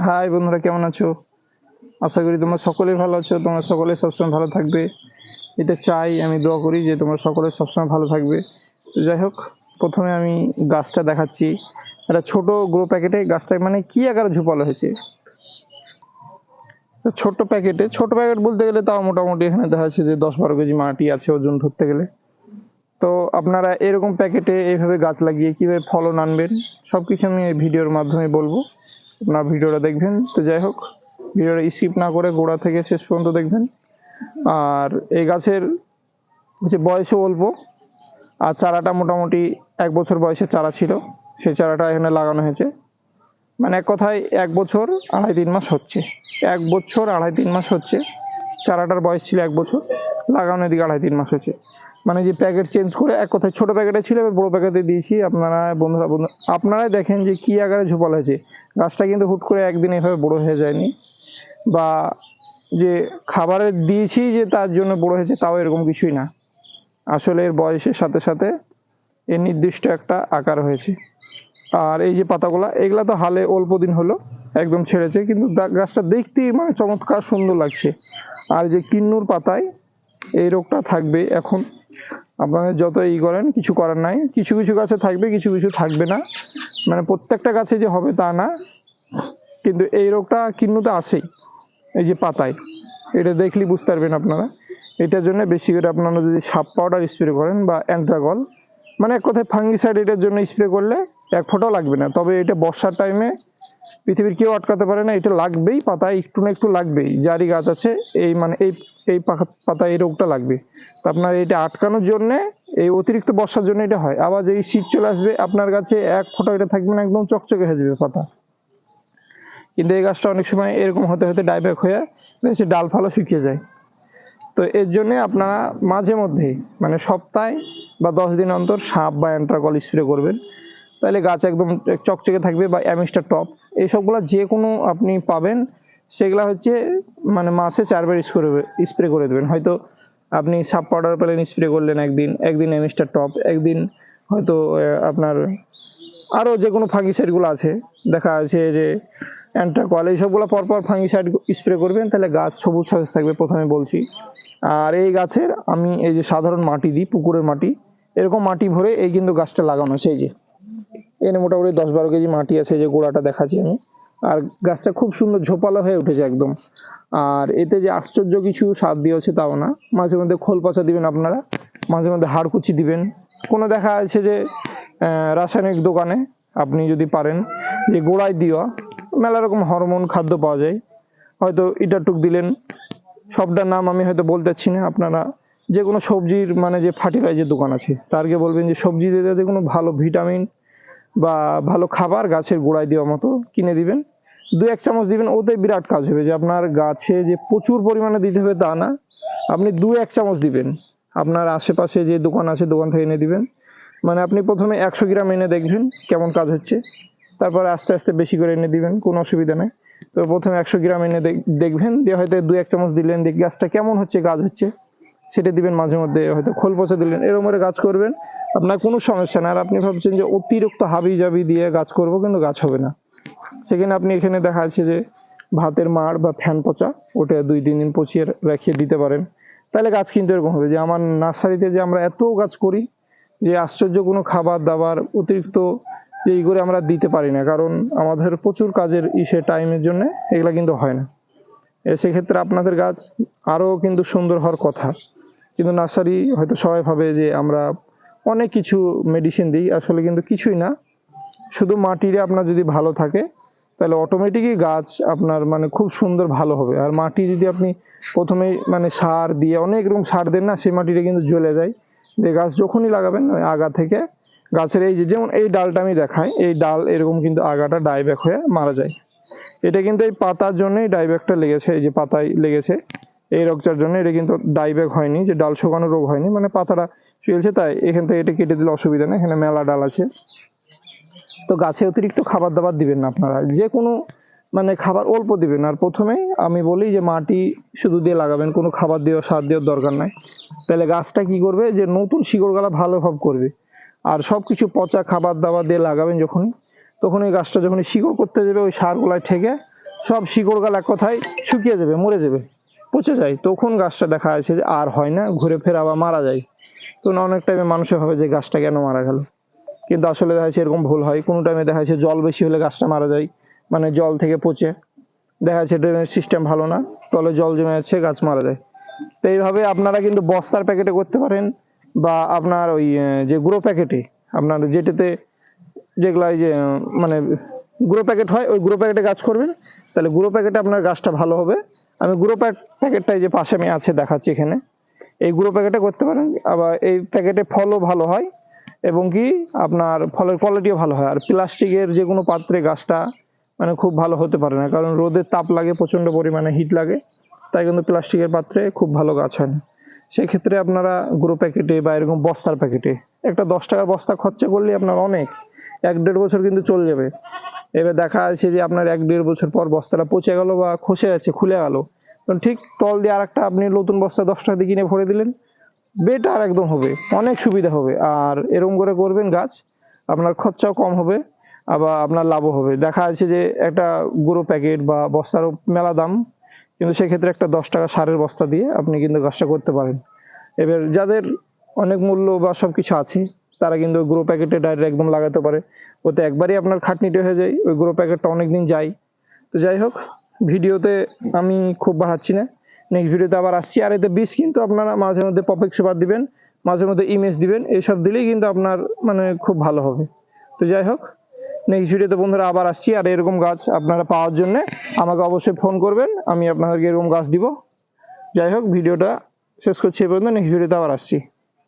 High বন্ধুরা, কেমন আছো? আশা করি তোমরা সকলেই ভালো আছো। তোমরা সকলে সবসময় ভালো থাকবে। এটা চাই, আমি দোয়া করি যে তোমরা সকলে সবসময় ভালো থাকবে। তো যাই হোক, প্রথমে আমি গাছটা দেখাচ্ছি। একটা ছোট গ্রো প্যাকেটে গাছটা মানে কি আকারে ঝোপালো হয়েছে? তো ছোট্ট প্যাকেটে ছোট প্যাকেট বলতে গেলে তাও মোটামুটি এখানে দেখা যাচ্ছে যে দশ বারো কেজি মাটি আছে ওজন ধরতে গেলে। তো আপনারা এরকম প্যাকেটে এইভাবে গাছ লাগিয়ে কীভাবে ফলন আনবেন সব কিছু আমি এই ভিডিওর মাধ্যমে বলব। আপনার ভিডিওটা দেখবেন। তো যাই হোক, ভিডিওটা স্কিপ না করে গোড়া থেকে শেষ পর্যন্ত দেখবেন। আর এই গাছের যে বয়সও অল্প, আর চারাটা মোটামুটি এক বছর বয়সে চারা ছিল, সেই চারাটা এখানে লাগানো হয়েছে। মানে এক কথায় এক বছর, আড়াই তিন মাস হচ্ছে। এক বছর, আড়াই তিন মাস হচ্ছে। চারাটার বয়স ছিল এক বছর লাগানোর দিকে আড়াই তিন মাস হচ্ছে। মানে যে প্যাকেট চেঞ্জ করে এক কথায় ছোট প্যাকেটে ছিল, এবার বড় প্যাকেটে দিয়েছি। আপনারা বন্ধুরা, বন্ধু, আপনারাই দেখেন যে কি আকারে ঝোপাল হয়েছে। গাছটা কিন্তু হুট করে একদিন এভাবে বড় হয়ে যায়নি। বা যে খাবারে দিয়েছি যে তার জন্য বড় হয়েছে, তাও এরকম কিছুই না। আসলে এর বয়সের সাথে সাথে এর নির্দিষ্ট একটা আকার হয়েছে। আর এই যে পাতাগুলা, এগুলা তো হালে অল্প দিন হলো, একদম ছেড়েছে। কিন্তু গাছটা দেখতেই মানে চমৎকার সুন্দর লাগছে। আর যে কিন্নুর পাতায় এই রোগটা থাকবে এখন আপনাদের যত ই করেন, কিছু করার নাই। কিছু কিছু গাছে থাকবে, কিছু কিছু থাকবে না। মানে প্রত্যেকটা গাছে যে হবে তা না, কিন্তু এই রোগটা কিন্নুতে আসেই এই যে পাতায়। এটা দেখলেই বুঝতে পারবেন আপনারা। এটার জন্য বেশি করে আপনারা যদি সাপ পাউডার স্প্রে করেন বা অ্যান্ট্রাগল মানে এক কথায় ফাঙ্গিসাইড এটার জন্য স্প্রে করলে এক ফোঁটাও লাগবে না। তবে এটা বর্ষার টাইমে পৃথিবীর কেউ আটকাতে পারে না, এটা লাগবেই, পাতায় একটু না একটু লাগবেই। যারই গাছ আছে, এই মানে এই এই পাতায় এই রোগটা লাগবে। তো আপনার এটা আটকানোর জন্যে, এই অতিরিক্ত বর্ষার জন্য এটা হয়। আবার যেই শীত চলে আসবে, আপনার গাছে এক ফোঁটা এটা থাকবে না, একদম চকচকে হয়ে যাবে পাতা। কিন্তু এই গাছটা অনেক সময় এরকম হতে হতে ডাইব্যাক হয়ে সে ডাল ফালও শুকিয়ে যায়। তো এর জন্যে আপনারা মাঝে মধ্যে মানে সপ্তাহে বা দশ দিন অন্তর সাপ বা অ্যান্ট্রাকল স্প্রে করবেন। তাহলে গাছ একদম চকচকে থাকবে বা অ্যামিস্টার টপ। এইসবগুলো যে কোনো আপনি পাবেন, সেগুলা হচ্ছে মানে মাসে চারবার স্প্রে স্প্রে করে দেবেন। হয়তো আপনি সাপ পাউডার পেলেন স্প্রে করলেন একদিন একদিন অ্যামিস্টার টপ একদিন হয়তো আপনার আরও যে কোনো ফাঙ্গিসাইডগুলো আছে, দেখা আছে যে অ্যান্ট্রাকল এইসবগুলো পরপর ফাঙ্গিসাইড স্প্রে করবেন, তাহলে গাছ সবুজ সতেজ থাকবে প্রথমে বলছি। আর এই গাছের আমি এই যে সাধারণ মাটি দিই, পুকুরের মাটি, এরকম মাটি ভরে এই কিন্তু গাছটা লাগানো সেই যে। এনে মোটামুটি দশ বারো কেজি মাটি আছে যে গোড়াটা দেখাচ্ছি আমি। আর গাছটা খুব সুন্দর ঝোপালো হয়ে উঠেছে একদম। আর এতে যে আশ্চর্য কিছু সার দিয়েছে তাও না। মাঝে মধ্যে খোল পচা দিবেন আপনারা, মাঝে মধ্যে হাড়কুচি দিবেন। কোনো দেখা আছে যে রাসায়নিক দোকানে আপনি যদি পারেন, যে গোড়ায় দেওয়া মেলা রকম হরমোন খাদ্য পাওয়া যায়। হয়তো ইটাটুক দিলেন, সবটার নাম আমি হয়তো বলতে পারছি না। আপনারা যে কোনো সবজির মানে যে ফার্টিলাইজার দোকান আছে, তারকে বলবেন যে সবজি দিতে কোনো ভালো ভিটামিন বা ভালো খাবার গাছের গোড়ায় দেওয়ার মতো কিনে দিবেন। দু এক চামচ দিবেন, ওতে বিরাট কাজ হবে যে আপনার গাছে যে প্রচুর পরিমাণে দিতে হবে তা না, আপনি দু এক চামচ দিবেন। আপনার আশেপাশে যে দোকান আছে, দোকান থেকে এনে দিবেন। মানে আপনি প্রথমে একশো গ্রাম এনে দেখবেন কেমন কাজ হচ্ছে। তারপরে আস্তে আস্তে বেশি করে এনে দিবেন, কোনো অসুবিধা নেই। তো প্রথমে একশো গ্রাম এনে দেখ- দেখবেন, দিয়ে হয়তো দু এক চামচ দিলেন দেখ গাছটা কেমন হচ্ছে, কাজ হচ্ছে। সেটা দিবেন মাঝে মধ্যে, হয়তো খোল পচা দিলেন এরকম করে গাছ করবেন। আপনার কোনো সমস্যা না। আর আপনি ভাবছেন যে অতিরিক্ত হাবি জাবি দিয়ে গাছ করব, কিন্তু গাছ হবে না। সেখানে আপনি এখানে দেখা যাচ্ছে যে ভাতের মাড় বা ফ্যান পচা, ওটা দুই, তিন দিন পচিয়ে রেখে দিতে পারেন। তাহলে গাছ কিন্তু এরকম হবে যে আমার নার্সারিতে যে আমরা এত গাছ করি যে আশ্চর্য কোনো খাবার দাবার অতিরিক্ত যে এই করে আমরা দিতে পারি না। কারণ আমাদের প্রচুর কাজের ইসে টাইমের জন্য এগুলা কিন্তু হয় না। সেক্ষেত্রে আপনাদের গাছ আরও কিন্তু সুন্দর হওয়ার কথা। কিন্তু নার্সারি হয়তো সবাই ভাবে যে আমরা অনেক কিছু মেডিসিন দিই, আসলে কিন্তু কিছুই না। শুধু মাটিরে আপনার যদি ভালো থাকে, তাহলে অটোমেটিকই গাছ আপনার মানে খুব সুন্দর ভালো হবে। আর মাটি যদি আপনি প্রথমেই মানে সার দিয়ে, অনেক রকম সার দেন না, সেই মাটিটা কিন্তু জ্বলে যায়। যে গাছ যখনই লাগাবেন আগা থেকে গাছের এই যে, যেমন এই ডালটা আমি দেখাই, এই ডাল এরকম কিন্তু আগাটা ডাইব্যাক হয়ে মারা যায়। এটা কিন্তু এই পাতার জন্যই ডাইব্যাকটা লেগেছে, এই যে পাতায় লেগেছে। এই রোগটার জন্য এটা কিন্তু ডাইব্যাক হয়নি, যে ডাল শুকানো রোগ হয়নি মানে পাতাটা চলছে তাই এখান থেকে এটা কেটে দিলে অসুবিধা নেই, এখানে মেলা ডাল আছে। তো গাছে অতিরিক্ত খাবার দাবার দিবেন না আপনারা, যে কোনো মানে খাবার অল্প দিবেন। আর প্রথমেই আমি বলি যে মাটি শুধু দিয়ে লাগাবেন, কোনো খাবার দেওয়া সার দেওয়ার দরকার নাই। তাহলে গাছটা কি করবে? যে নতুন শিকড় গালা ভালো ভাব করবে। আর সব কিছু পচা খাবার দাবার দিয়ে লাগাবেন যখনই তখন ওই গাছটা যখন শিকড় করতে যাবে, ওই সারগুলায় ঠেকে সব শিকড় গাল এক কথায় শুকিয়ে যাবে, মরে যাবে। পচে যায়, তখন গাছটা দেখা যাচ্ছে যে আর হয় না, ঘুরে ফের আবার মারা যায়। তো অনেক টাইমে মানুষের ভাবে যে গাছটা কেন মারা গেল। কিন্তু আসলে দেখা যাচ্ছে এরকম ভুল হয়। কোনো টাইমে দেখা যাচ্ছে জল বেশি হলে গাছটা মারা যায় মানে জল থেকে পচে। দেখা যাচ্ছে ড্রেনেজ সিস্টেম ভালো না তলে জল জমে যাচ্ছে, গাছ মারা যায়। তো এইভাবে আপনারা কিন্তু বস্তার প্যাকেটে করতে পারেন, বা আপনার ওই যে গুঁড়ো প্যাকেটে আপনার যেটাতে যেগুলো যে মানে গুঁড়ো প্যাকেট হয়, ওই গুঁড়ো প্যাকেটে গাছ করবেন। তাহলে গুঁড়ো প্যাকেটে আপনার গাছটা ভালো হবে। আমি গুঁড়ো প্যাক প্যাকেটটা যে পাশে আমি আছে দেখাচ্ছি এখানে। এই গুঁড়ো প্যাকেটে করতে পারেন। আবার এই প্যাকেটে ফলও ভালো হয় এবং কি আপনার ফলের কোয়ালিটিও ভালো হয়। আর প্লাস্টিকের যে কোনো পাত্রে গাছটা মানে খুব ভালো হতে পারে না, কারণ রোদের তাপ লাগে, প্রচণ্ড পরিমাণে হিট লাগে। তাই কিন্তু প্লাস্টিকের পাত্রে খুব ভালো গাছ হয় না। সেক্ষেত্রে আপনারা গুঁড়ো প্যাকেটে বা এরকম বস্তার প্যাকেটে, একটা দশ টাকার বস্তা খরচা করলে আপনার অনেক। এক দেড় বছর কিন্তু চলে যাবে। এবার দেখা যাচ্ছে যে আপনার এক দেড় বছর পর বস্তাটা পচে গেল বা খসে যাচ্ছে খুলে গেল। ঠিক তল দিয়ে আর একটা আপনি নতুন বস্তা দশ টাকা দিয়ে কিনে ভরে দিলেন বেটার একদম হবে, অনেক সুবিধা হবে। আর এরকম করে করবেন গাছ, আপনার খরচাও কম হবে, আবার আপনার লাভও হবে। দেখা যাচ্ছে যে একটা গুঁড়ো প্যাকেট বা বস্তারও মেলা দাম, কিন্তু সেক্ষেত্রে একটা দশ টাকা সারের বস্তা দিয়ে আপনি কিন্তু গাছটা করতে পারেন। এবার যাদের অনেক মূল্য বা সব কিছু আছে, তারা কিন্তু গুঁড়ো প্যাকেটে ডাইরেক্ট একদম লাগাতে পারে। ওতে একবারই আপনার খাটনিটা হয়ে যায়, ওই গুঁড়ো প্যাকেটটা অনেকদিন যায়। তো যাই হোক, ভিডিওতে আমি খুব বাড়াচ্ছি না। নেক্সট ভিডিওতে আবার আসছি। আর এতে বীজ কিন্তু আপনারা মাঝে মধ্যে পপেক সুপার দিবেন, মাঝে মধ্যে ইমেজ দিবেন, এইসব দিলেই কিন্তু আপনার মানে খুব ভালো হবে। তো যাই হোক নেক্সট ভিডিওতে বন্ধুরা আবার আসছি। আর এরকম গাছ আপনারা পাওয়ার জন্য আমাকে অবশ্যই ফোন করবেন, আমি আপনাদেরকে এরকম গাছ দিব। যাই হোক, ভিডিওটা শেষ করছি এ পর্যন্ত। নেক্সট ভিডিওতে আবার আসছি।